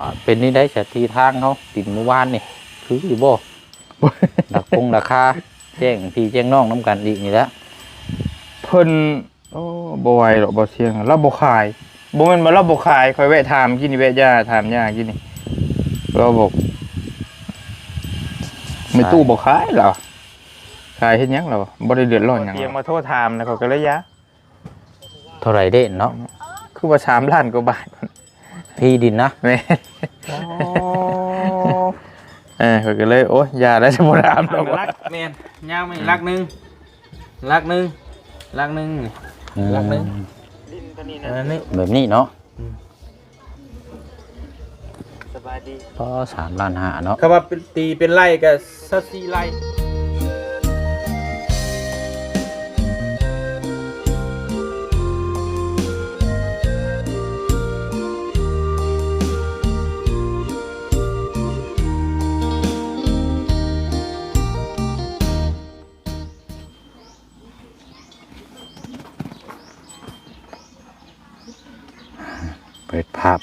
อ่าเป็นนี่ได้เฉทีทางเขาติดเมื่อวานนี่คืออยู่บ่ดักคงราคาแจ้งพี่แจ้งน้องน้ำกันอีกนี่แหละเพิ่นโอ้บ่ไหวหรอกบ่เสียงเราบ่ขายบ่แม่นว่าเราบ่ขายคอยแวะถามกินนี่แวะย่าถามย่ากินนี่เราบอกไม่ตู้บ่ขายเหรอขายเฮ็ดหยังเหรอบ่ได้เดือดร้อนหยังเตรียมมาโทษถามนะเขาก็เลยยะเท่าไหรเด้เนาะคือว่า3ล้านกว่าบาท พี่ดินนะแม่เออเขาก็เลยโอ้ยอย่าแล้วจะบ่ถามดอกว่าลักแมนยาวไหมลักหนึ่งลักหนึ่งลักหนึ่งรักหนึ่ง อันนี้แบบนี้เนาะสบายดี ก็สามล้านห้าเนาะ คำว่าเป็นตีเป็นไล่กับสักสี่ไล่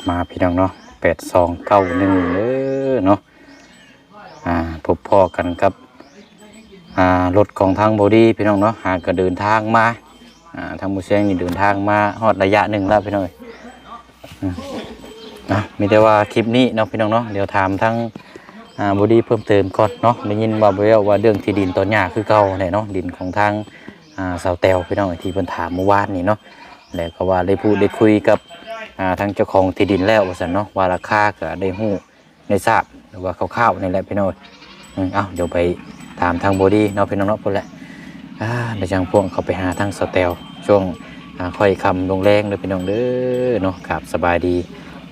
มาพี่น้องเนาะแปดสองเก้าหนึ่งเด้อเนาะอ่าพบพ่อกันกับอ่ารถของทางบอดี้พี่น้องเนาะหากก็เดินทางมาอ่าทางมูเซียงนี่เดินทางมาฮอดระยะหนึ่งแล้วพี่น้องเอ้ยอืมอะมีแต่ว่าคลิปนี้เนาะพี่น้องเนาะเดี๋ยวถามทั้งอ่าบอดี้เพิ่มเติมก่อนเนาะได้ยินว่าเบลว่าเรื่องที่ดินตอนหญ้าคือเก่าเนี่ยเนาะดินของทางอ่าสาวแตวพี่น้องเอ้ยที่เพิ่นถามเมื่อวานนี่เนาะแล้วก็ว่าได้พูดได้คุยกับ อ่าทางเจ้าของที่ดินแล้วว่าสันเนาะว่าราคาก็ได้หู้ได้ทราบหรือว่าคร่าวๆนี่แหละพี่น้อยเอ้าเดี๋ยวไปถามทางบอดี้เนาะพี่น้องเนาะพุ่นแหละอ่าเดี๋ยวจังพวกเขาไปหาทางสเตลช่วงค่อยคำลงแรงเด้อพี่น้องเด้อเนาะกับสบายดี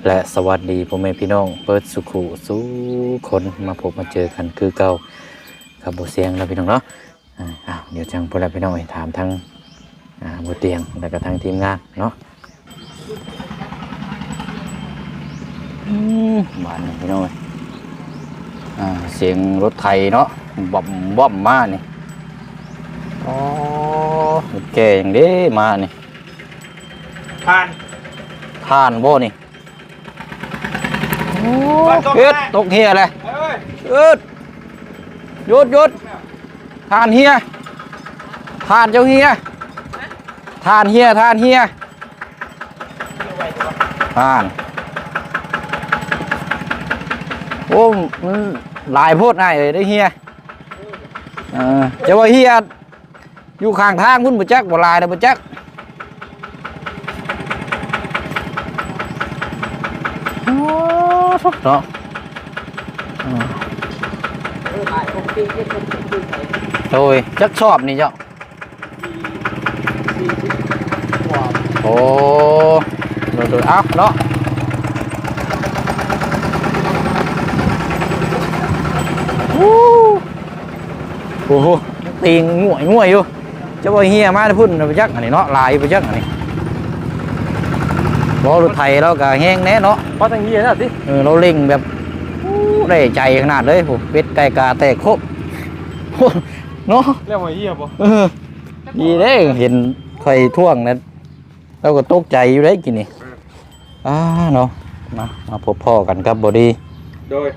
และสวัสดีพ่อแม่พี่น้องเปิดสุขุสู้คนมาพบมาเจอกันคือเก่ากับบเสียงแล้วพี่น้องเนาะอ่าอ้าวเดี๋ยวจังพุ่นแหละพี่น้องไปถามทางอ่าบเตียงแล้วก็ทางทีมงานเนาะ อืม บ้านนี่พี่น้อยอ่าเสียงรถไทยเนาะบ่อมบ่อมมานี่อ๋อรถแก่อย่างเด้มานี่ผ่านท่านบ่นี่โอ้บ้านตกเฮ็ดแน่ตกเฮียเลยเอ้ยเอิดหยุดหยุดท่านเฮียท่านเจ้าเฮียท่านเฮียท่านเฮียท่าน โอ้มันหลายโพดง่ายเลยได้เฮียเออจะว่าเฮียอยู่ข้างทางพุ่นบ่จักบ่ลายนะบ่จักโอ้ทุกเนาะโอ้ยจักชอบนี่เจ้าโอ้โดยโดยเอาเนาะ อ้โหตีงง่วยง่วยอยู่เจะว่าเฮียมาได้พุ่นไปจักอันนี้เนาะลายไปจักอันนี้รอรถไทยเราก็แห้งแน่เนาะเพราะทางนี้น่ะสิเออเราเล่งแบบอู้ได้ใจขนาดเลยผมเป็ดไก่กาแตกครบโอ้เนาะแล้วมาเหี้ยบ่เออดีเด้เห็นไฟท่วงนั้นเราก็ตกใจอยู่ได้กินนี่อ่าเนาะมามาพบพ่อกันกับบอดี้โดย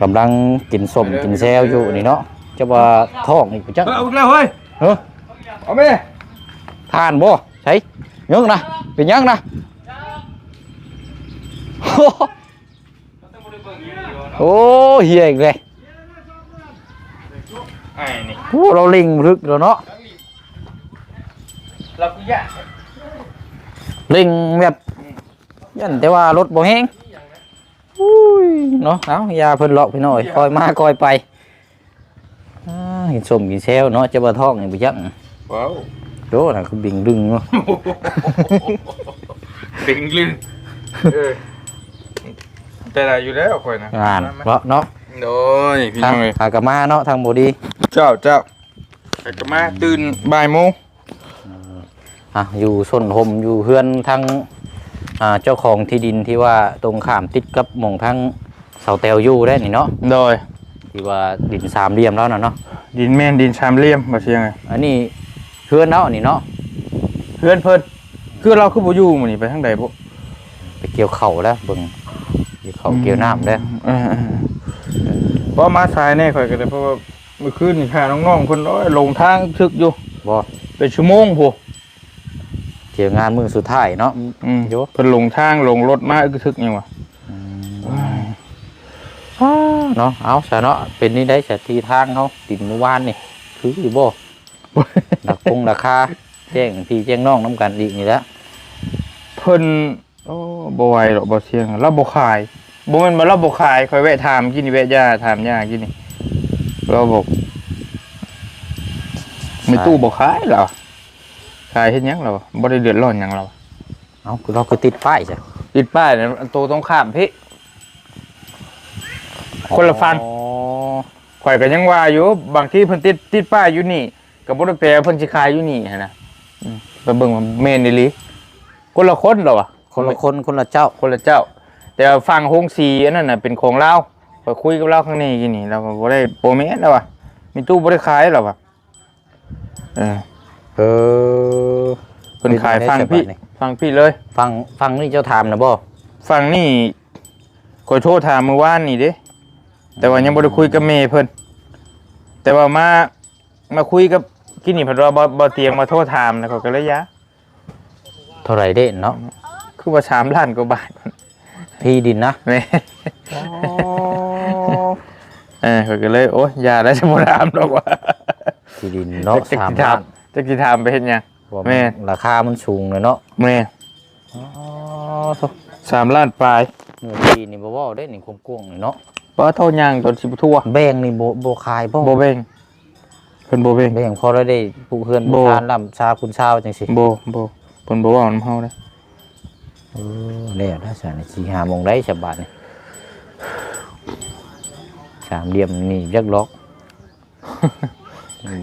กำลังกินส้มกินแซวอยู่นี่เนาะ จะว่าท้องอีกไปจักเฮ้ยเอาอีกแล้วเฮ้ยเฮ้อเอาแม่ทานบ่ใช่ยังนะเป็นยังนะโอ้โหโอ้เฮียอีกเลยไอ้นี่โอ้เราลิงรึกแล้วเนาะเราก็ยะลิงแบบยันแต่ว่ารถบ่แห้งอุ้ยเนาะเอาอยาเพิ่นเลาะพี่น้อยคอยมาคอยไปอ่า เห็นส้มกินแซวเนาะจะว่าท้องนี่ไปจักว้าวโดน่ะคือบิงดึงเนาะปิงลึงเออแต่ละอยู่แล้วข่อยนะงานเพราะเนาะโดยพี่ทางน้อยหากะมาเนาะทางบ่ดีเจ้าเจ้าไปกลับมาตื่นบ่ายโมงอะอยู่ส้นหมอยู่เฮือนทางอ่าเจ้าของที่ดินที่ว่าตรงข้ามติดกับหมองทางเสาแตวอยู่ได้นี่เนาะโดย ที่ว่าดินสามเหลี่ยมแล้วน่ะเนาะดินแม่นดินสามเหลี่ยมบ่เชียงไงอันนี้เฮือนเนาะนี่เนาะเพื่อนเพิ่นคือเราคือบ่อยู่มื้อนี้ไปทางใดบ่ไปเกี่ยวเข่าแล้วเบิ่งอยู่เขาเกี่ยวน้ำเด้อเออเพราะมาสายแน่ข่อยก็ได้เพราะว่าเมื่อคืนนี่พาน้องๆคนน้อยลงทางทึกอยู่บ่เป็นชั่วโมงพูเกี่ยวงานมื้อสุดท้ายเนาะอืมโยเพิ่นลงทางลงรถมาอึกทึกยังวะ เนาะเอาซะเนาะเป็นนี่ได้สทีทางเขาติดเมื่อวานนี่คืออยู่บ่ดักคงราคาแจ้งพี่แจ้งน้องน้ำกันอีกนี่แหละเพิ่นโอ้บ่ไหวหรอกบ่เสียงเราบ่ขายบ่แม่นว่าเราบ่ขายข่อยแวะถามกินนี่แวะย่าถามย่ากินนี่เราบอกไม่ตู้บ่ขายเหรอขายเฮ็ดหยังเราบ่ได้เดือดร้อนหยังเราเอาคือเราก็ติดป้ายจ้ะติดป้ายเนี่ยอันโตตรงข้ามพี่ คนละฟังอ๋อข่อยก็ยังว่าอยู่บางทีเพิ่นติดติดป้ายอยู่นี่ก็บ่ได้แปลว่าเพิ่นสิขายอยู่นี่หันนะอืมไปเบิ่งว่าแม่นอีหลีคนละคนเหรอวะคนละคนคนละเจ้า คนละเจ้า แต่ว่าฟังโฮงสีอันนั้นน่ะเป็นของเราข่อยคุยกับเราข้างในกินนี่เราก็บ่ได้โปรเมสแล้วว่ะมีตู้บ่ได้ขายแล้วว่ะเออเออเพิ่นขายฟังพี่เป็นไงฟังพี่เลย ฟังฟังนี่เจ้าถามนะบ่ฟังนี่ขอโทษถามเมื่อวานนี่เด้ แต่ว่ายังบ่ได้คุยกับเมย์เพิ่นแต่ว่ามามาคุยกับกินนี่เพิ่นว่าบ่บ่เตียงมาโทษถามแล้วเขาก็เลยยะเท่าไหรเด่นเนาะคือว่า3ล้านกว่าบาทที่ดินนะแม่เออเขาก็เลยโอ้ยอย่าแล้วจะบ่ถามดอกว่าที่ดินเนาะจักสามสิถาล้ามนจักสิถามไปเฮ็ดหยังว่าแม่ราคามันสูงเลยเนาะแม่อ๋อสามล้านปลายเนื้อที่นี่บ่เว้าได้นี่กว้างๆนี่เนาะ บ่เท่าหยังจนสิบ่ทั่วแบ่งนี่บ่บ่ขายบ่บ่แบ่งเพิ่นบ่แบ่งแบ่งพอเราได้ปลูกเฮือนปบ่ลูกทานลำชาคุณชาวจังซี่บ่บ่เพิ่นบ่เว้านำเฮาเด้เออแล้วถ้าสานสิหาโมงได้ฉบับนี่สามเหลี่ยมนี่ยักล็อก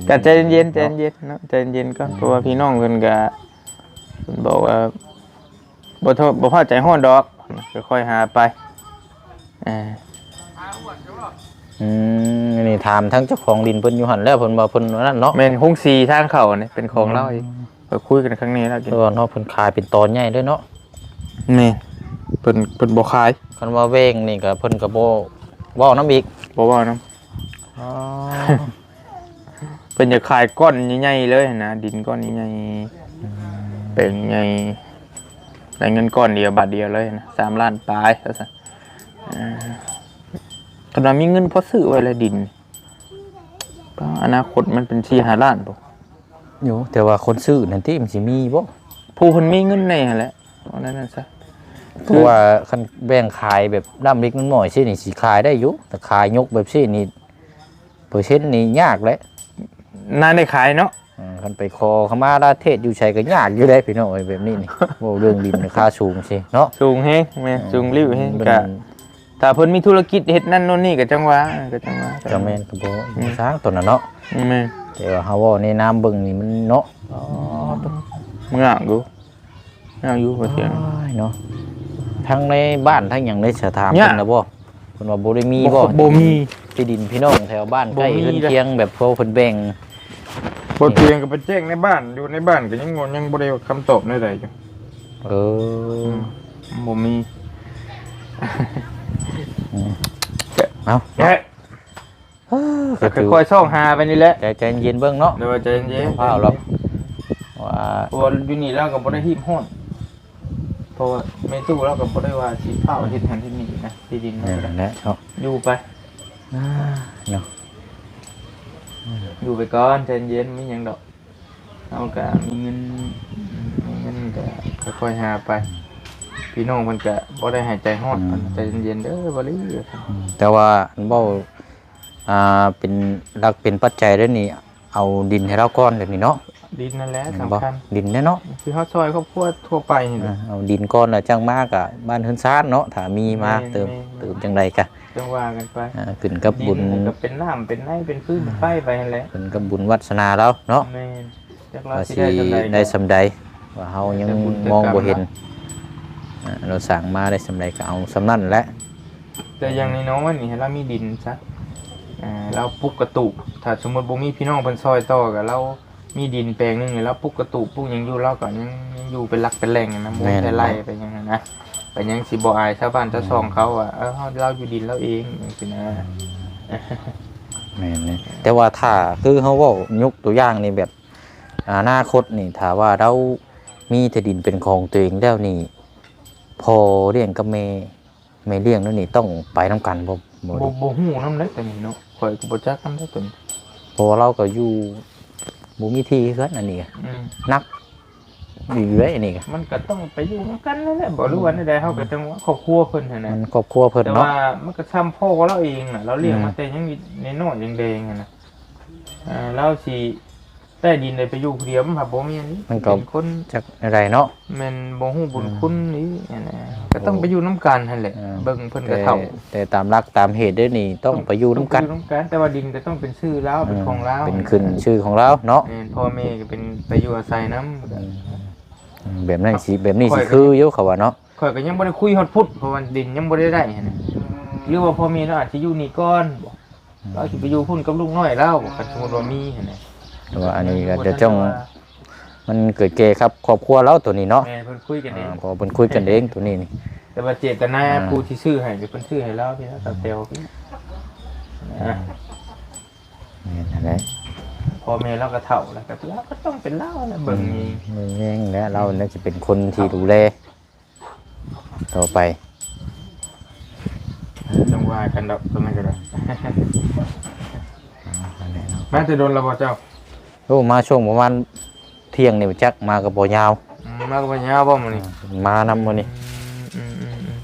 ก็ใจเย็นๆใจเย็นๆเนาะใจเย็นๆก่อนเพราะว่าพี่น้องเพิ่นก็เพิ่นบอกว่าบ่โทษบ่พอใจฮ้อนดอกก็ค่อยหาไปเอ่า อืมนี่ถามทั้งเจ้าของดินเพิ่นอยู่หั่นแล้วเพิ่นว่าเพิ่นว่านั่นเนาะแม่นหงสีทางเข้านี่เป็นของเราอีกไปคุยกันครั้งนี้แล้วกินเออเนาะเพิ่นขายเป็นตอนใหญ่ด้วยเนาะนี่เพิ่นเพิ่นบ่ขายคันว่าเว้งนี่ก็เพิ่นก็บ่เว้านํอีกบ่เว้านำอ๋อเพิ่นจะขายก้อนใหญ่ๆเลยนะดินก้อนใหญ่ๆเป็นใหญ่ได้เงินก้อนเดียวบาทเดียวเลยนะสามล้านปลายว่าซั่นเอ่า ขนาดมีเงินพอซื้อไว้แล้วดินก็อนาคตมันเป็น4 5ล้านบ่อยู่แต่ว่าคนซื้อนั่นที่มันสิมีบ่ผู้เพิ่นมีเงินในหั่นแหละเอานั่นน่ะซะเพราะว่าคันแบ่งขายแบบดํเล็กน้อยๆซี่นี่สิขายได้อยู่แต่ขายยกแบบซี่นี่เปอร์เซ็นต์นี่ยากเลยน่าได้ขายเนาะอืมคันไปคอขมาลาเทศอยู่ชัยก็ยากอยู่ได้พี่น้องเอ้ยแบบนี้นี่โว้เรื่องดินราคาสูงสิเนาะ สูงแฮงแม่สูงริ้วแฮงมันก็ ถ้าเพิ่นมีธุรกิจเฮ็ดนั่นโน่นนี่ก็จังว่าก็จังว่าจะแม่นก็บ่บ่สร้างตัวนั้นเนาะแม่นแต่ว่าเฮาเว้าในน้ำเบิ่งนี่มันเนาะมึงอ่างกูเอาอยู่บ่เสียงอ้ายเนาะทั้งในบ้านทั้งหยังในสถานเนี่ยเพิ่นน่ะบ่เพิ่นว่าบ่ได้มีบ่บ่มีที่ดินพี่น้องแถวบ้านใกล้บ่มีเฮือนเลยเคียงแบบพวกเพิ่นแบ่งบ่เตียงก็ไปแจ้งในบ้านอยู่ในบ้านก็ยังงงยังบ่ได้คำตอบได้ใดอยู่เออบ่มี เอาแค่ก็ค่อยๆซ่องหาไปนี่แหละใจใจเย็นเบิ่งเนาะเดี๋ยวใจเย็นเปล่าหรอกว่าๆตัวอยู่นี่เราก็บ่ได้ฮีบฮ้อนเพราะว่าแม่ตู้เราก็บ่ได้ว่าสิเผาเฮ็ดหันเฮ็ดนี่นะที่ดินเนี่ยนั่นแหละเนาะอยู่ไปเนาะอยู่ไปก่อนใจเย็นไม่หยังดอกเอากะมีเงินมีเงินกะค่อยๆหาไป พี่น้องมันกะบ่ได้หายใจฮอดมันใจเย็นๆเด้อบ่ลีอืมแต่ว่าอันเว้าอ่าเป็นหลักเป็นปัจจัยเด้วนี่ เอาดินให้เราก่อนแบบนี้เนาะดินนั่นแหละเห็นสำบ่คัญดินแน่เนาะคือเฮาซอยครอบครัวทั่วไปนี่แหอ่าละเอาดินก่อนแล้วจังมากอะบ้านเฮือนซ่านเนาะถ้ามีมาแม่นเติมแม่นเติมจังไดกะจังว่ากันไปอ่าขึ้นกับบุญดินก็เป็นน้ำเป็นไนเป็นฟืนเป็นไฟไปนั่นแหละขึ้นกับบุญวัสนาแล้วเนาะแม่นจักเราว่าสิสิได้จังไดได้สำใดว่าเฮายังแต่บุญแต่มองกรรมบ่เห็นนะอ่า เราสั่งมาได้สำใดก็เอาสำนั่นแหละแต่อย่างน้อยๆนี่ให้เรามีดินซะอ่าเราปลุกกระตุกถ้าสมมุติบ่มีพี่น้องเพิ่นซอยต่อก็เรามีดินแปลงหนึงนี่แล้วปลุกกระตุกปลุกหยังอยู่เราก็ยังยังอยู่เป็นหลักเป็นแหล่งนะบ่ได้ไล่ไปอย่างนั้นนะก็ยังสิบ่อายชาวบ้านชาวช่องเขาว่าเออเราอยู่ดินเราเองจังซี่นะแม่นเลยแต่ว่าถ้าคือเขาเว่ายกตัวอย่างนี่แบบอนาคตนี่ถ้าว่าเรามีที่ดินเป็นของตัวเองแล้วนี่ พอเลี้ยงกับแม่แม่เลี้ยงแล้วนี่ต้องไปน้ำกันบ่บ่บ่ดิบ่ฮู้นำเด้ตัวนี้เนาะข่อยก็บ่จักนำเด้ตัวนี้เพราะว่าเราก็อยู่บ่มีที่คือกันอันนี้ก็อืมนักอยู่ไว้อันนี้ก็มันก็ต้องไปอยู่นำกันนั่นแหละบ่รู้ว่าใดๆเฮาก็ต้องว่าครอบครัวเพิ่นหั่นน่ะมันครอบครัวเพิ่นแต่เนาะ ว่ามันก็ซ้ำพ่อเราเองน่ะเราเลี้ยงอืม มาแต่ยังน้อยๆยังแดงๆหั่นน่ะอ่าเราสิ ใต้ดินได้ไปอยู่ผู้เดียวมันก็บ่มีอันนี้เป็นคนจักอะไรเนาะ แม่นบ่ฮู้บุญคุณนี่นั่นน่ะก็ต้องไปอยู่นํกันหั่นแหละ อ่า เบิ่งเพิ่นก็แต่เฒ่าแต่ตามรักตามเหตุเด้อนี่ต้องไปอยู่น้ำกัน ต้องไปอยู่กันแต่ว่าดินก็ต้องเป็นชื่อเราเป็นของเราเป็นขึ้นชื่อของเราเนาะแม่นพ่อแม่ก็เป็นไปอยู่อาศัยนำอืมแบบนั้นสิแบบนี้สิคืออยู่เขาว่าเนาะข่อยก็ยังบ่ได้คุยฮอดพุทธเพราะว่าดินยังบ่ได้ได้หั่นน่ะหรือว่าพ่อแม่เราอาจสิอยู่นี่ก่อนบ่เราสิไปอยู่พุ่นกับลูกน้อยเราบ่คันสมมุติว่ามีหั่นน่ะ แต่ว่าอันนี้ก็จะจ้องมันเกิดเกครับครอบครัวเราตัวนี้เนาะแม่เพิ่นคุยกันเองอ่าพอเป็นคุยกันเองตัวนี้นี่ แต่ว่าเจตนาอ่า ผู้ที่ซื้อให้เป็นคนซื้อให้เราพี่นะตาเตลพี่นะนี่นั่นแหละพ่อแม่เราก็เฒ่าแล้วก็เราก็ต้องเป็นเล่านะเบิ่งนี่มึงแย่งแล้วเราน่าจะเป็นคนที่ดูแลต่อไปจังว่ากันดอกตัวนั้นก็ได้ นั่นแหละเนาะแม่จะโดนเราบ่เจ้า โอ้มาช่วงประมาณเที่ยงนี่จักมากับบ่ยาว อืมมาก็บ่ยาวบ่มื้อนี้มานำมื้อนี้อืมอืมอืม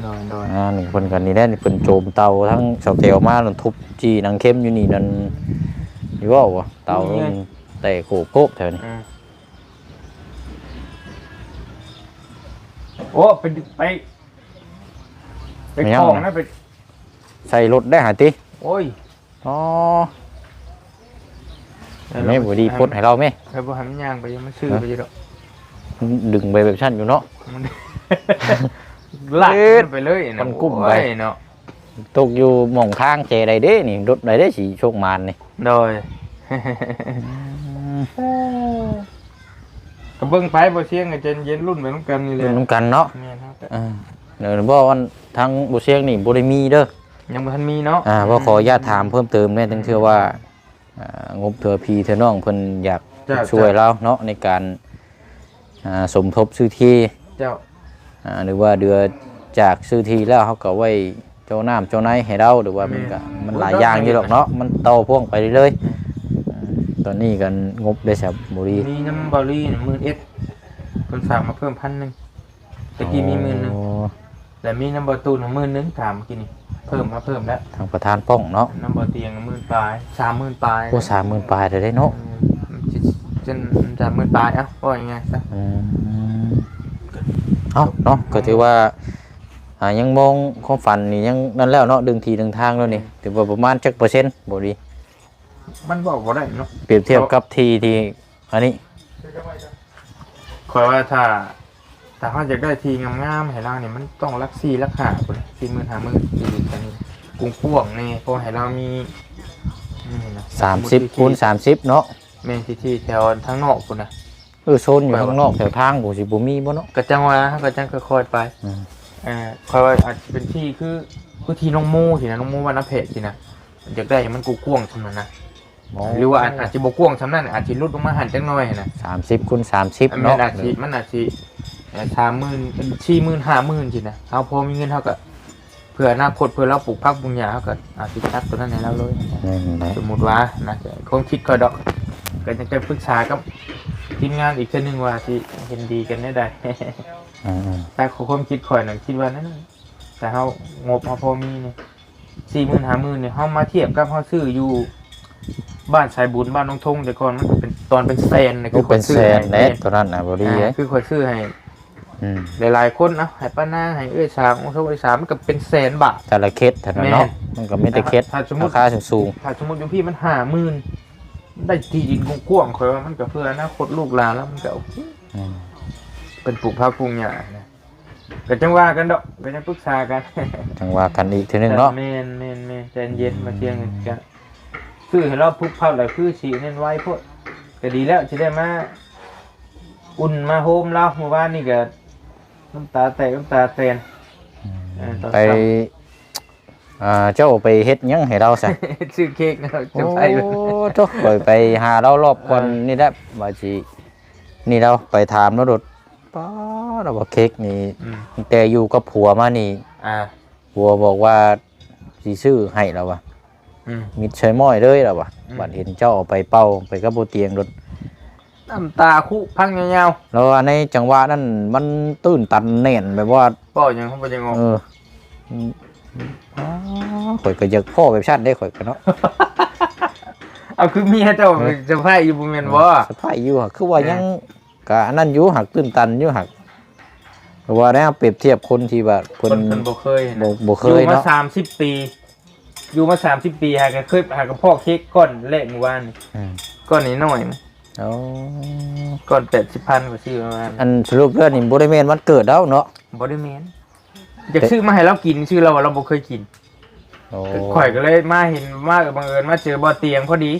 โดนโดนอ่านี่เพิ่นกันนี่แหละนี่เพิ่นโจมเตาทั้งเสาเตวมาแล้วทุบจี้นางเข้มอยู่นี่นั่นอยู่ว่าบ่เตามันแต่โขกโกบแถวนี้อืมโอ้ไปดึกไปไปคลองนะไปใส่รถได้หาติโอ้ย อ๋อ แม่บ่ดีพดให้เราแม่ให้บ่ให้มันย่างไปยังมันซื้อไปอยู่ดอกดึงไปแบบชั้นอยู่เนาะมันลากมันไปเลยะมันกุ้มไปโอ้ยเนาะตกอยู่หม่องข้างเจใดเด้นี่รถใดได้สิโชคมานนี่โดยก็เบิ่งไปบ่เสียงก็เย็นเย็นรุ่นไปนำกันนี่แหเป็ละนน้ำกันเนาะแม่นครับอ่าเดี๋ยวบอกว่าทางบุเชียงนี่บ่ได้มีเด้อยังบ่ทันมีเนาะอ่าว่าขออนุญาตถามเพิ่มเติมแน่ตั้งเชื่อว่าอ่า งบเธอพีเธอน้องเพิ่นอยากจ้ะ ช่วยเราเนาะในการอ่าสมทบซื้อที่เจ้าอ่าหรือว่าเดือจากซื้อที่แล้วเขาก็ไว้เจ้าน้ำเจ้าไนให้เราหรือว่ามันก็มันหลายอย่างอยู่หรอกเนาะมันโตพ่วงไปเรื่อยๆอ่าตอนนี้กันงบได้สับบุรีมีน้ำบอลลี่หมื่นเอ็ดเพิ่นฝากมาเพิ่มพันหนึงตะกี้มีหมื่นหนึงโอ้แต่มีน้ำบอลตูนหมื่นหนึงถามเมื่อกี้นี่ เพิ่มมาเพิ่มแล้วทางประธานป้องเนาะน้ำบอลเตียงหมื่นปลาย30,000ปลายโอ้สามหมื่นปลายเลยได้เนาะอืมจจนสามหมื่นปลายเอ้าว่ายังไงซะอืมเอาเนาะก็ถือว่าอ่ายังมองความฝันนี่ยังนั่นแล้วเนาะดึงทีดึงทางแล้วนี่ถือว่าประมาณจักเปอร์เซ็นต์บ่ดีมันบอกบ่ได้เนาะเปรียบเทียบกับทีที่อันนี้คอยว่าถ้า ถ้าเขาอยากได้ทีงามๆให้เราเนี่ยมันต้องรักสี่รักหาคนสี่หมื่นห้าหมื่นสี่หมื่นอันนี้กรุงพ่วงนี่เพราะให้เรามีนี่นะสามสิบคูณสามสิบเนาะเมนที่ที่แถวทั้งนอกคนนะเออโซนอยู่ข้างนอกแถวทางบ่สิบ่มีบ่เนาะกระจังว่าเขากระจังก็คอยไปอืมเอ่าคอยว่าอาจจะเป็นที่คือคือที่น้องโมูสินะน้องโมูวันน้ำเพจสินะอยากได้ให้มันกูกว้างๆสำนั้นนะหรือว่าอาจอาจจะบกว้างสำนั้นอาจจะลดลงมาหันจังน้อยนะสามสิบคูณสามสิบมันเนาะอาจจะมันอาจจะ สามหมื่นสี่หมื่นห้าหมื่นสินะเอาพอมีเงินเท่ากับเพื่ออนาคตเพื่อเราปลูกพักบุญญาเท่ากับอาจจะชัดตัวนั้นให้เราเลยนั่นแหละสมมติว่านะคงคิดก็ดอกก็จะจะปรึกษากับทีมงานอีกคนหนึ่งว่าสิเห็นดีกันได้ใดอืมแต่ความคิดข่อยน่ะคิดว่านั่นน่ะแต่เฮางบเฮาพอมีเนี่ยสี่หมื่นห้าหมื่นเนี่ยเฮามาเทียบกับเฮาซื้ออยู่บ้านสายบุญบ้านน้องทงแต่ก่อนมันเป็นตอนเป็นแสนนะก็เป็นแสนให้แน่ตัวนั้นน่ะบ่ดีอ่าเด้คือข่อยซื้อให้อืม หลายๆคนนะให้ป้านางให้เอ้ยสามองค์ทงเอ้ยสามมันก็เป็นแสนบาท แต่ละเคสเท่านั้นเนาะมันก็มีแต่เคสถ้าสมมุติ ราคาสูงถ้าสมมติอยู่พี่มันห้าหมื่นได้ที่ดินกว้างๆข่อยว่ามันก็เพื่ออนาคตลูกหลานแล้วมันก็โอเคๆอืมเป็นปลูกผักปลูกหญ้านะก็จังว่ากันดอกก็จะปรึกษากัน จังว่ากันอีกทีนึงเนาะแมนแมนแมนใจเย็นมาเที่ยงกันคือให้เราพุกเผาแล้วคือสีเน้นไว้พวกก็ดีแล้วจะได้มา อุ่นมาโฮมเราเมื่อวานนี่ก็ น้ำตาแตกน้ำตาเตนเออตอนไป เช้า อ่า เจ้าไปเฮ็ดหยังให้เราซะ ซื้อเค้กนะจะโอ้ไปโตไปไปหาเรารอบก่อนนี่แหละว่าสินี่เราไปถามแล้วโดดป้าเราบอกเค้กนี่อืมตั้งแต่อยู่กับผัวมานี่อ่าผัวบอกว่าสิซื้อให้เราว่ะอืม มิดใช้ม้อยเลยเราว่ะอืม บัดเห็นเจ้าเอาไปเป่าไปกับโบเตียงรถ น้ำตาคุพังยาวแล้วว่าในจังหวะนั้นมันตื้นตันแน่นแบบว่าๆบ่ยังเขาบ่ยังงงเอออืมอ๋อข่อยก็อยากพ่อแบบชาติได้ข่อยก็เนาะเอาคือเมียเจ้าจะไพ่อยู่บ่แม่นบ่ สะพายอยู่หักคือว่ายังกะอันนั้นอยู่หักตื้นตันอยู่หักเพราะว่าได้เปรียบเทียบคนที่ว่าคคนนคนบ่เคยบ่นะบ่เคอยู่ยมาเนาะสามสิบปี อยู่มาสามสิบปีหากันเคยหากับพ่อเค้กก้อนแรกเมื่อวานนี่อืมก้อนนี้หน่อยนะ เอาก้อนแปดสิบพันกว่าชื่อประมาณอันสรุปเรื่องนี่บ่ได้แม่นวันเกิดแล้วเนาะบอดี้แมนอยากซื้อมาให้เรากินชื่อเราว่าเราบ่เคยกินโอ้ข่อยก็เลยมาเห็นมากับบังเอิญมาเจอบ่อเตียงพอดี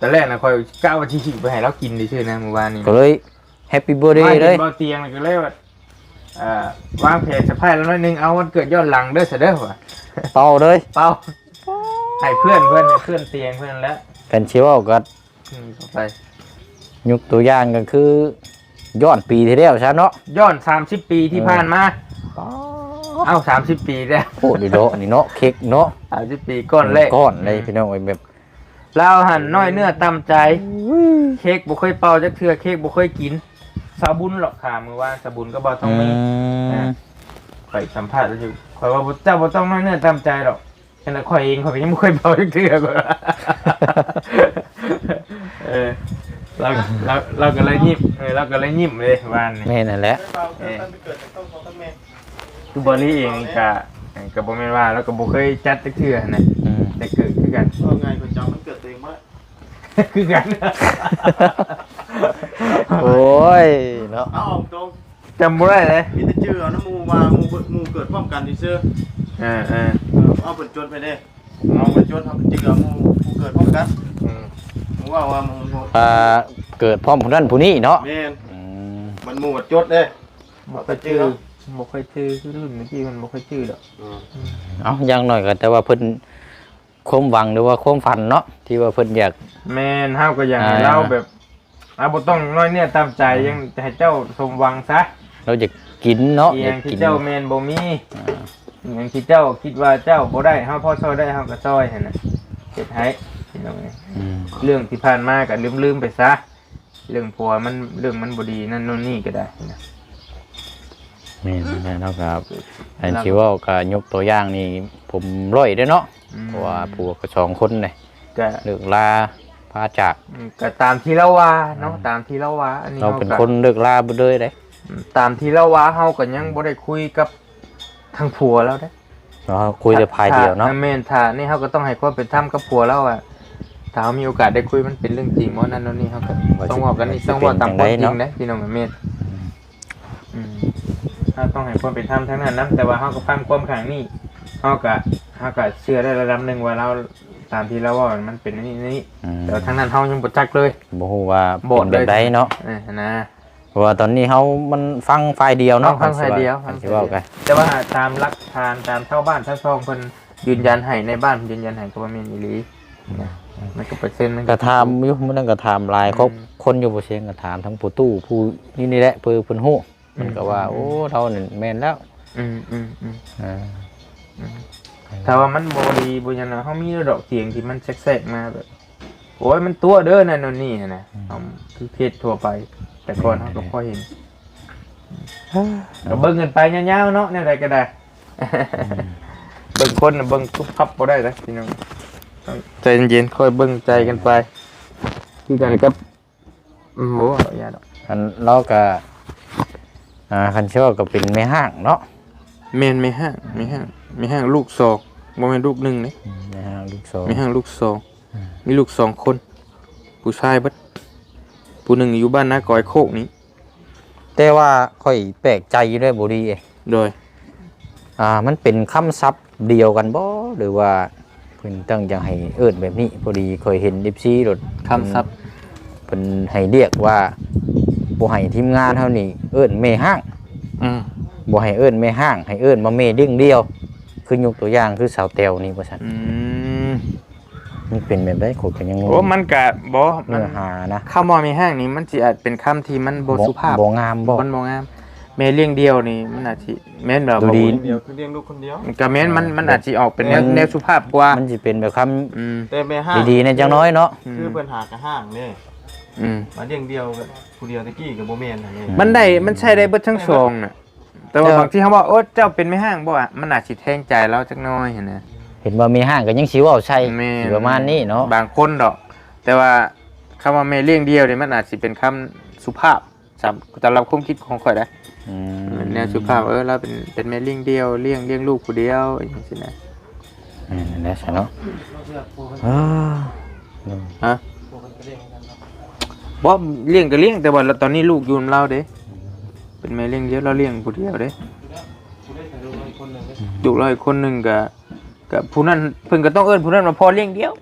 ตอนแรกนะข่อยก้าวว่าที่สิไปให้เรากินดิชื่อนะเมื่อวานนี้ก็เลยแฮปปี้เบิร์ดเดมาย์เห็เลยนบ่อเตียงน่ะก็เลยว่าเอ่อวางแผนสะพายแล้วหน้อยหนึงเอาวันเกิดย้อนหลังเด้อเสยเด้อว่ะเป่าเลยเป้าให้เพื่อนเพื่อนเพื่อนเตียงเพื่อนแล้วกันเชียวก็อืมเข้าไป ยกตัวอย่างก็คือ ย้อนปีที่แล้วใช่เนาะย้อน 30 ปีที่ผ่านมาเอ้า30 ปีแล้วโอ้ดีเนาะนี่เนาะเค้กเนาะ30 ปีก้อนแรกก้อนเลยพี่น้องไอ้แบบเราหันน้อยเนื้อตำใจ เค้กบ่เคยเป่าจักเทื่อเค้กบ่เคยกินสาบุญหรอกค่ะมือว่าสาบุญก็บ่ต้องมีอืมข่อยสัมภาษณ์แล้วอยู่ข่อยว่าบ่เจ้าบ่ต้องน้อยเนื้อตำใจหรอกฉะนั้นข่อยเองข่อยก็ยังบ่เคยเป่าจักเทื่อก็เออ เราเราเราก็เลยยิ้มเออเราก็เลยยิ้มเลยว่านนี่แม่นั่นแหละเออคือบอลลี่เองนี่ก็ก็บ่แม่นว่าแล้วก็บ่เคยจัดจักเทื่อนะอืมแต่เกิดคือกัน ว่าไงคนจำมันเกิดตัวเองว่าคือกันโอ้ยเนาะเอาออกตรงจำบ่ได้เลยมีแต่ชื่อเอาน้ำมูมามูเบิดมูเกิดพร้อมกันที่ซื้อเออเออเออเอาเป็นจดไปเด้เอาเป็นจดทำเป็นชื่อเอามูมูเกิดพร้อมกันอืมมู ว่าว่ามูมูอ่าเกิดพร้อมผู้นั้นผู้นี้เนาะแม่นอืมมันมูแบบจดเด้บ่เคยชื่อบ่เคยชื่อคือรุ่นเมื่อกี้มันบ่เคยชื่อดอกเอาอย่างหน่อยก็แต่ว่าเพิ่นความหวังหรือว่าความฝันเนาะที่ว่าเพิ่นอยาก แม่นเฮาก็อยากให้อ่า เราแบบอะบ่ต้องน้อยเนี่ยตามใจยังให้เจ้าสมหวังซะเราอยากกินเนาะอีอหยายักงที่กินเจ้าแม่นบ่มีอีหยังที่เจ้าคิดว่าเจ้าบ่ได้เฮาพอซอยได้เฮาก็ซอยหั่นน่ะเฮ็ดให้ พี่น้องเอ้ยอืมเรื่องที่ผ่านมาก็ลืมลืมๆไปซะ เรื่องผัวมันเรื่องมันบดีนั่นโน่นนี่ก็ได้นะแม่นแม่นเนาะครับอันที่ว่าก็ยกตัวอย่างนี่ผมร้อยเด้อเนาะอืมเพราะว่าผัวก็สองคนเลยก็เลิกลาพาจาก ก็ตามที่เราว่าเนาะตามที่เราว่าอันนี้เราเป็นก็ คนเลิกลาบ่เลยเด้อืมตามที่เราว่าเฮาก็ยังบ่ได้คุยกับทางผัวแล้วเด้เราคุยแต่พายเดียวเนาะถ้แม่นถ้านี่เฮาก็ต้องให้ความเป็นธรรมกับผัวเราอะ ถ้าเฮามีโอกาสได้คุยมันเป็นเรื่องจริงบ่นั่นโน่นนี่เฮาก็ต้องบอกกันนี่ต้องบอกตามความจริงนะพี่น้องแม่นอืมเฮาต้องให้ความเป็นธรรมทั้งนั้นนะแต่ว่าเฮาก็ฟังความข้างนี้เฮาก็เฮาก็เชื่อได้ระดับหนึงว่าเราตามที่เราว่ามันเป็นอันนี้อันนี้อืมแต่ว่าทั้งนั้นเฮายังบ่จักเลยบ่ฮู้ว่าโบเป็นดแบบใดเนาะเออนะเพราะว่าตอนนี้เฮามันฟังฝ่ายเดียวเนาะฟังฝ่ายเดียวอันสิว่ากันแต่ว่าตามหลักฐานตามเช่าบ้านเช่าช่องเพิ่นยืนยันให้ในบ้านเพิ่นยืนยันให้ก็ว่าแม่นอีหลีนะ มันก็เปอร์เซ็นต์มันก็ถามอยู่มันนั่นก็ถามหลายครบคนอยู่บ่เชียงก็ถามทั้งผู้ตู้ผู้นี่นี่แหละเพิ่นเพิ่นฮู้มันก็ว่า โอ้เรานี่แม่นแล้วอืมอืมอืมอ่าถ้าว่ามันบ่ดีบ่หยังนะเฮามีดอกเสียงที่มันแทรกๆมาแบบโอ้ยมันตัวเด้อนั่นนู่นนี่นะเอาคือเพศทั่วไป แต่ก่อนเฮาก็พอเห็นก็เบิ่งกันไปยาวๆเนาะแนวใดก็ได้ เบิ่งคนน่ะเบิ่งทุบพับบ่ได้นะพี่น้องต้อง ใจเย็นๆค่อยเบิ่งใจกันไปคือกันกับอืมบ่เอาอย่าดอกอันเราก็อ่าคันเชื่อก็เป็นแม่ห้างเนาะแม่นไม่ห้างไม่ห้างไม่ห้างลูกสองบ่แม่นลูกหนึงนี่แม่ห้างลูกโซไม่ห้างลูกสองมีลูกสองคน ผู้ชายเบัดผู้หนึ่งอยู่บ้านนากอยโคกนี้แต่ว่าค่อยแปลกใจอยู่ด้วยบ่ดีเอ้โดย อ่ามันเป็นคำศัพท์เดียวกันบ่หรือว่าเพิ่นตั้งจังให้เอิ้นแบบนี้พอดีเคยเห็น FC รถคำศัพท์เพิ่นให้เรียกว่าบ่ให้ทีมงานเฮานี่เอิ้นแม่ห้างอืมบ่ให้เอิ้นแม่ห้าง ให้เอิ้นมาแม่เด้งเดียว คือยกตัวอย่างคือสาวแตวนี่ว่าซั่นอืมมันเป็นแบบได้คนก็ยังงงโอ้มันกะบ่มัเนื้นอหานะ คำว่ามีห้างนี่มันสิอาจเป็นคำที่มันบ่สุภาพบ่งามบ่ มันบ่งาม แม่เลี้ยงเดียวนี่มันอาจสิแม่นแบบดูดี เดียวคือเลี้ยงลูกคนเดียว ก็แม่นมันมันอาจสิออกเป็นแนวมันแนวสุภาพกว่ามันสิเป็นแบบคำอืมแต่แม่ห้างดีๆในจังน้อยเนาะคือเพิ่นหากระห้างนี่อืมมาเลี้ยงเดียวกับผู้เดียวตะกี้กับโบแมนอันนี้มันได้มันใช้ได้เบิดทั้งสองน่ะแต่ว่าบางที่เขาบอกโอ้เจ้าเป็นไม่ห้างบ่อะมันอาจสิแทงใจเราจักหน้อยเห็นนะ เห็นว่ามีห้างก็ยังสิเว้าใช่แม่สิประมาณนี้เนาะบางคนดอก แต่ว่าคำว่าแม่เลี้ยงเดียวนี่มันอาจสิเป็นคำสุภาพสำสำหรับความคิดของข่อยนะอืม แนวสุภาพเออเราเป็นเป็นแม่เลี้ยงเดียวเลี้ยงเลี้ยงลูกผู้เดียวอย่างนี้นะอืมนั่นแหละซะเนาะอ้าฮะบ่เลี้ยงก็เลี้ยงแต่ว่าเราตอนนี้ลูกอยู่กับเราเด้เป็นแม่เลี้ยงเดียวเราเลี้ยงผู้เดียวเด้ลูกเราอีกคนหนึงก็ก็ผู้นั้นเพิ่นก็ต้องเอิ้นผู้นั้นมาพอเลี้ยงเดียว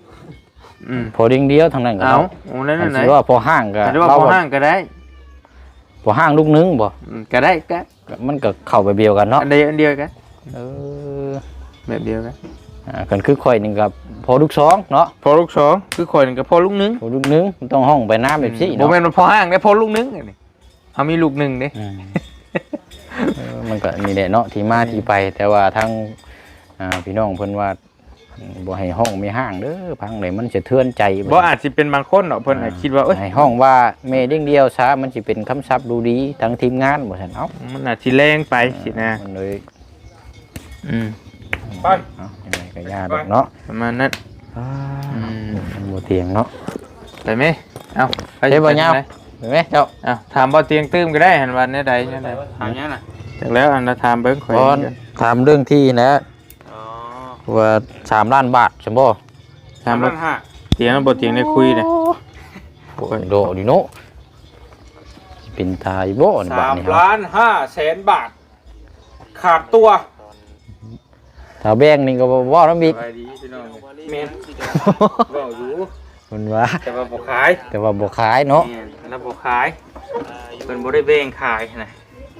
อืมพอเด้งเดียวทางนั้นก็เอาเนาะโอ้นั่นอัน่ะนไหนสิว่าพอห้างก็แต่ว่าเรพอห้างก็ได้ พอห้างลูกนึงบ่อืมก็ได้ก็ก็มันก็เข้าไปเดียวกันเนาะอันเดียวอันเดียวกันเออแบบเดียวกันอ่ากันคือข่อยนี่กับพอลูกสองเนาะพอลูกสองคือข่อยนี่ก็พอลูกหนึงพอลูกนึงมันต้องห้องไปน้ำแบบซี่บ่เนาะแม่นว่าพอห้างได้พอลูกหนึงอันนี้เฮามีลูกหนึงเด้ อืมเออมันก็นี่แหละเนาะที่มาที่ไปแต่ว่าทางอ่าพี่น้องเพิ่นว่า บ่ให้ห้องมีห้างเด้อพังเลยมันจะเทือนใจบ่อาจสิเป็นบางคนเนาะเพิ่นอาจคิดว่าเอ้ยให้ห้องว่าแม่เด้งเดียวซะมันสิเป็นคำศัพท์ดูดีทั้งทีมงานบ่ซั่นเอ้ามันอาจสิแรงไปสินะมันเลยอืมไปเอ้ายังไงก็ยากดอกเนาะประมาณนั้นอ่าอืมมันบ่เตียงเนาะไปไหมเอ้าไปเฮ้ยบ่ไปยาวไหนเห็นไหมเจ้าเอ้าถามบ่เตียงตื้มก็ได้หันวันนี้ใดเนี่ยใดถามยังน่ะจากแล้วอันละถามเบิ่งข่อยก่อนถามเรื่องที่นะอ๋อ ว่าสามล้านบาทใช่บ่ถามล้าบ่นห้าเตียงบ่เตียงได้คุยเด้โอ้ยโดดิโนสิเป็นทายบ่อันบาสาทมนี่ครับล้านห้าแสนบาท ขาดตัวถ้าแบ่งนี่ก็บ่ว่านำอีกไปดีพี่น้องเมนบอกอยู่มันว่าแต่ว่าบ่ขายแต่ว่าบ่ขายเนาะแม่นแล้วบ่ขายเพิ่นบ่ได้แบ่งขายนะ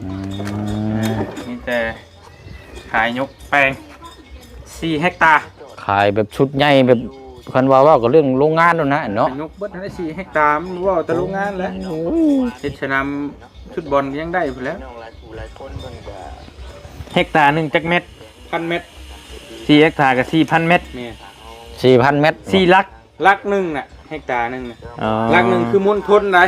อืมมีแต่ขายยกแปลง 4เฮกตาร์ขายแบบชุดใหญ่แบบคันว่าเว่าก็เรื่องโรงงานแล้วนะเนาะ ยกเบิดให้4เฮกตาร์มันว่าแต่โรงงานแล้วเฮ็ดชะนำชุดบอลก็ยังได้พุ่นแล้วเฮกตาร์หนึงจักเม็ดพันเมตร4เฮกตาร์ก็4,000เม็ดแม่4,000เมตร4ลักลักหนึงน่ะเฮกตาร์หนึงน่ะอ๋อลักหนึงคือมณฑลใด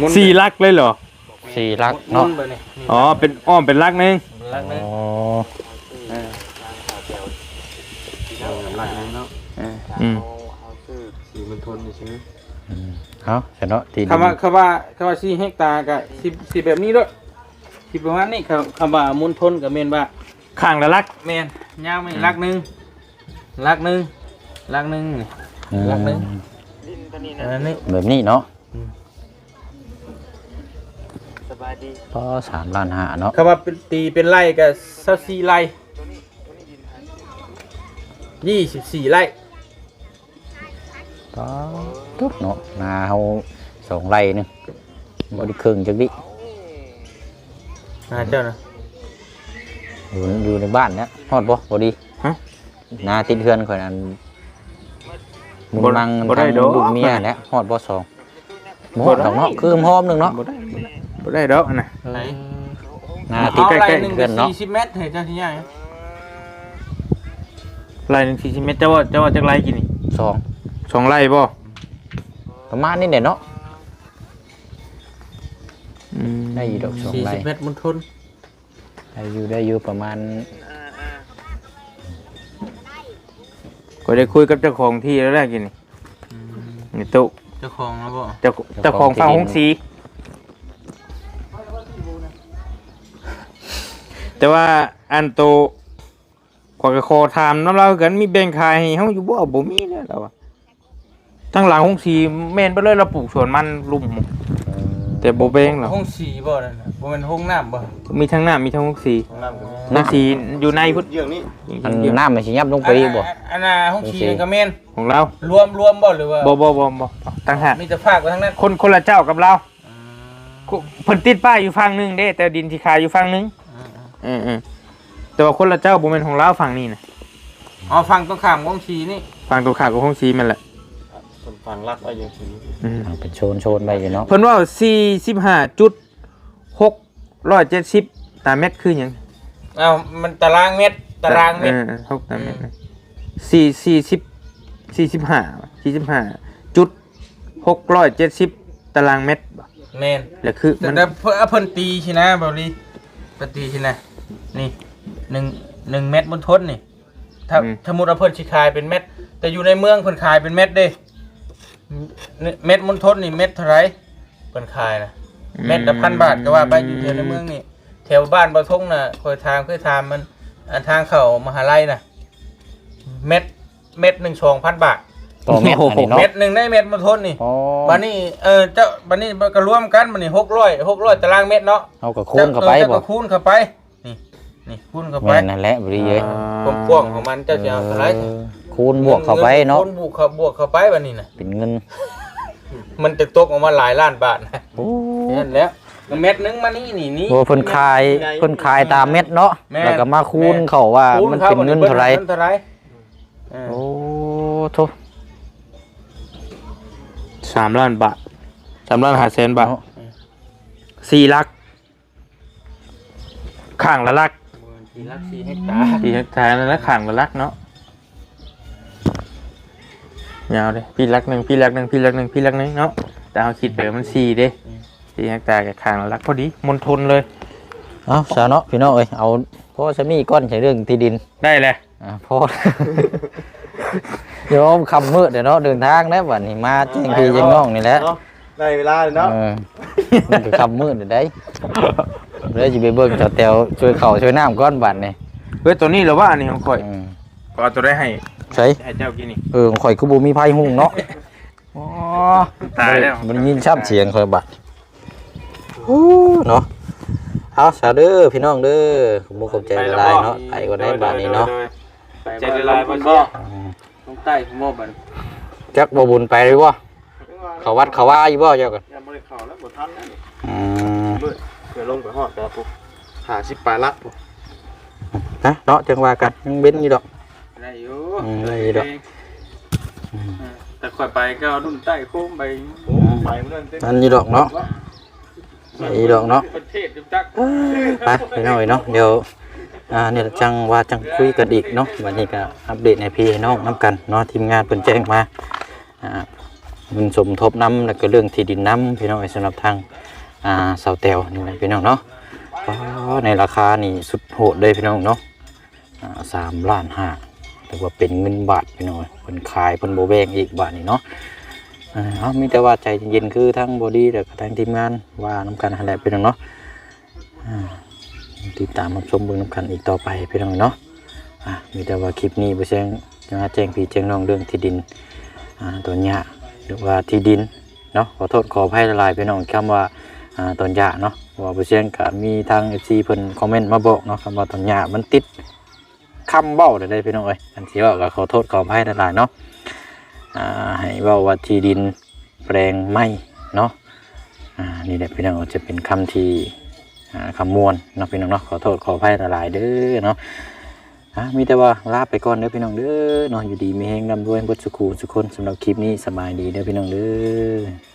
มณฑลสี่ลักเลยเหรอ4ลักมเนาะณฑลบ่นี่อ๋อเป็นอ้อมเป็นลักหนึง ลักหนึงอ๋อเออลักหนึงเนาะเอออืมสีมณฑลนี่ซื่อเอ้าซะเนาะที่ดินคำว่าคำว่าคำว่า4เฮกตาร์ก็สิสิแบบนี้เด้อสิประมาณนี้คำคำว่ามณฑลก็แม่นว่าข้างละลักแม่นยาวไหมลักหนึงลักหนึงลักหนึงนี่อืมลักหนึ่งอันนี้แบบนี้เนาะ ก็สามล้านห้าเนาะคำว่าเป็นตีเป็นไร่ก็24ไร่24ไร่ก็ตุ๊บเนาะนาเฮาสองไร่หนึงบ่ได้ครึ่งจักดิอ่าเจ้านะ อยู่อยู่ในบ้านเนี่ยฮอดบ่บ่ดีฮะนาติดเฮือนข่อยนั่นมุนบ่มังบ่ได้ทางดอก ลูกเมียแหละฮอดบ่สองบ่ฮอดดอกเนาะคือหอมหนึงเนาะบ่ได้บ่ได้ ดอกอันนะไหนนาติดเอาใกไร่ล้หนึ่งๆเฮือนเนาะสี่สิบเมตรเห็นเจ้าที่ย่างไร่หนึ่งสี่สิบเมตรเจ้าว่าเจ้าว่าจักไร่กี่นี่สองสองไร่บ่ประมาณนี้แหละเนาะได้อยู่ดอกสองสี่ไร่สิบเมตรมณฑลได้อยู่ได้อยู่ประมาณก็ได้คุยกับเจ้าของที่แล้วแหละกี่นี่นี่ตุเจ้าของแล้วบ่เจ้าเจ้าของฟาร์มหงสี แต่ว่าอันโตขอยก็ขอถามน้ำเรากันมีแบ่งขายให้เฮาอยู่บ่บ่มีเด้อเราอะทั้งหลังหงสีแม่นไปเลยเราปลูกสวนมันลุ่มเอ่อแต่บ่แบ่งหรอกห้องสีบ่นั่นน่ะบ่แม่นห้องน้ำบ่มีทั้งน้ำมีทั้งหงสีห้องน้ำก็หงสีอยู่ในพุทธเรื่องนี้อันน้ำมันสิยับลงไปอีกบ่ อันน่ะห้องสีนั่นก็แม่นของเรารวมรวมบ่หรือว่าบ่บ่บ่บ่ต่างหากมีแต่ภาคไว้ทั้งนั้นคนคนละเจ้ากับเราอืมกูเพิ่นติดป้ายอยู่ฝั่งหนึงเด้ แต่ดินที่ขายอยู่ฝั่งหนึง อืมๆแต่ว่าคนละเจ้าบ่แม่นของเราฝั่งนี้นะอ๋อฟังตรงข้ามวงชีนี่ฝั่งตัวขากับห้องซีแมันแหละคนฟังรักไว้อย่างนี้อืมเอาเป็นโชนโชนๆไปอยู่เนาะเพิ่นว่า45.670ตามเม็ดคือหยังอ้าวมันตารางเมตรตารางเมตรออ6ตามเม็ดนะสี่สี่สิบสี่สิบห้าสี่สิบห้าจุดหกร้อยเจ็ดสิบตารางเมตรบ่แมนแล้วคือแต่มัน แต่เพิ่นเอาเพิ่นตีใช่นะบอลีเพิ่นตีใช่นะ นี่หนึ่งหนึ่งเม็ดบนทนนี่ ถ้าถ้ามุดเอาเพิ่นสิขายเป็นเม็ด แต่อยู่ในเมืองเพิ่นขายเป็นเม็ดเด้เม็ดบนทนนี่เม็ดเท่าไหรเพิ่นขายนะ เม็ดละพันบาทก็ว่าไปอยู่แถวในเมืองนี่แถวบ้านบ่ทงน่ะคอยทางเคยทามมันอันทางเข้ามหาลัยน่ะ เม็ดเม็ดหนึ่งสองพันบาท ต่อเม็ดอันนี้เนาะ เม็ดหนึ่งได้เม็ดบนทนนี่อ๋อบันนี้เออเจ้าบันนี้ก็รวมกันบันนี้หกร้อยหกร้อยตารางเมตรเนาะเอากับคูณเข้าไปจ้บ่ก็คูณเข้าไป นี่นี่คูณเข้าไปแม่นนั่นแหละบ่ดีเอ้ยความกว้างของมันเจ้าจะเอาเท่าไหรเออคูณบวกเข้าไปเนาะ คูณบวกเข้าบวกเข้าไปบันนี้นะเป็นเงินมันจะตกออกมาหลายล้านบาทนะโอ้นั่นแหล้วเม็ดหนึงมานี่นี่นี่ โหเพิ่นขายเพิ่นขายตามเม็ดเนาะ แม่น แล้วก็มาคูณเข้าว่าคูณมันข้เป็นเงินเท่าไหร่เงินเท่าไหรเออ โอ้โถสามล้านบาทสามล้านห้าแสนบาทเนาะสี่ลัก ข้างละลัก สี่ลักสี่เฮกตาร์สี่เฮกตาร์นั่นละข้างละลักเนาะยาวเลยพี่ลักหนึ่งพี่ลักหนึ่งพี่ลักหนึ่งพี่ลักหนึ่งเนาะแต่เอาคิดเดี๋ยวมันสี่เด้สี่เฮกตาร์กับข้างละลักพอดีมณฑลเลย เอาซะเนาะพี่น้องเอ้ยเอาเพราะว่าจะมีก้อนใช้เรื่องที่ดินได้เลยอ่าพอเดี๋ยวคำมืดเดี๋ยวเนาะเดินทางแล้ววันนี้มาแจ้งพี่แจ้งน้องนี่แหละได้เวลาเลยเนาะ เออมันก็คำมืดเดี๋ยวได้ เดี๋ยวจะไปเบิ่งเจ้าแตวช่วยเข่าช่วยน้ำก้อนบัดนี่เฮ้ยตัวนี้เหราว่าอันนี้ของข่อยอืมก็เอาตัวได้ให้ใช่ให้เจ้ากินนี่เออของข่อยคือบ่มีไผหุ่งเนาะอ๋อตายแล้วมันยินชับเสียงข่อยบัดฮู้เนาะเอาสาเด้อพี่น้องเด้อขอบคุณขอบใจหลายๆเนาะไปก็ได้บัดนี้เนาะใจละลายบ่เสียลงใต้ผมบ่บัดจักบ่บุญไปเลยบ่เขาวัดเขาว่าอยู่บ่เจ้ากันยังไม่ได้ข่าวแล้วหมดทันแล้วนี่อืม เผื่อลงไปหอดแล้วปุ๊บหาสิบปลายลักปุ๊บนะเนาะจังว่ากันยังเบ้นอยู่ดอก ได้อยู่อืมได้อยู่ดอกเออแต่ข่อยไปก็เอารุ่นใต้โค้งไปโอ้ไปเมื่อนั้นเต้นนั่นอยู่ดอกเนาะอีดอกเนาะประเทศจุจักไปไปหน่อยเนาะเดี๋ยวอ่าเนี่ยจังว่าจังคุยกันอีกเนาะวันนี้ก็อัปเดตในพี่ให้น้องน้ำกันเนาะทีมงานเพิ่นแจ้งมาอ่าเงินสมทบน้ำแล้วก็เรื่องที่ดินน้ำพี่น้องไอ้สำหรับทาง อ่าเสาแตวนี่แหละพี่น้องเนาะในราคานี่สุดโหดเลยพี่น้องเนาะสามล้านห้าแต่ว่าเป็นเงินบาทพี่น้องเพิ่นขายเพิ่นโบแบงอีกบาทนี่เนาะอ่าเอามีแต่ว่าใจเย็นๆคือทั้งบอดี้แล้วก็ทั้งทีมงานว่าน้ำกันอะไรไปน้องเนาะอ่าติดตามรับชมเบิ่งน้ำกันอีกต่อไปพี่น้องเนาะอ่ามีแต่ว่าคลิปนี้ไปแจ้งจะมาแจ้งพี่แจ้งน้องเรื่องที่ดินอ่าตัวหญ้าหรือว่าที่ดินเนาะขอโทษขออภัยละลายพี่น้องคำว่า อ่าตอนหญ้าเนาะว่าไปแจ้งก็มีทางเอซีเพิ่นคอมเมนต์มาบอกเนาะคำว่าตอนหญ้ามันติดคำเบ้าได้พี่น้องเอ้ยอันที่ว่าก็ขอโทษขออภัยละลายเนาะอ่าให้เว่าว่าที่ดินแปลงไม้เนาะอ่านี่แหละพี่น้องจะเป็นคำที่อ่าคำมวลเนาะพี่น้องเนาะขอโทษขออภัยหลายๆเด้อเนาะอะมีแต่ว่าลาไปก่อนเด้อพี่น้องเด้อเนาะอยู่ดีมีแหงร่ำรวยเบดสุขูสุขคนสำหรับคลิปนี้สบายดีเด้อพี่น้องเด้อ